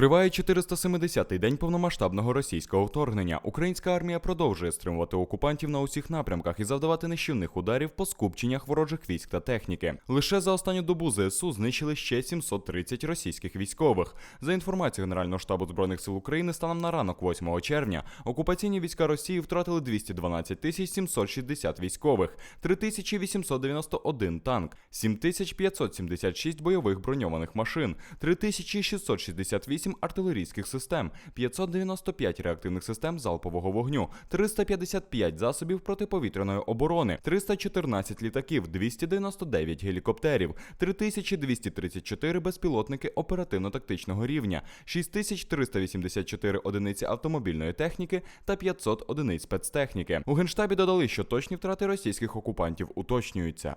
Триває 470-й день повномасштабного російського вторгнення. Українська армія продовжує стримувати окупантів на усіх напрямках і завдавати нищівних ударів по скупченнях ворожих військ та техніки. Лише за останню добу ЗСУ знищили ще 730 російських військових. За інформацією Генерального штабу збройних сил України, станом на ранок 8 червня окупаційні війська Росії втратили 212 тисяч 760 військових, 3891 танк, 7576 бойових броньованих машин, 3668 артилерійських систем, 595 реактивних систем залпового вогню, 355 засобів протиповітряної оборони, 314 літаків, 299 гелікоптерів, 3234 безпілотники оперативно-тактичного рівня, 6384 одиниці автомобільної техніки та 500 одиниць спецтехніки. У генштабі додали, що точні втрати російських окупантів уточнюються.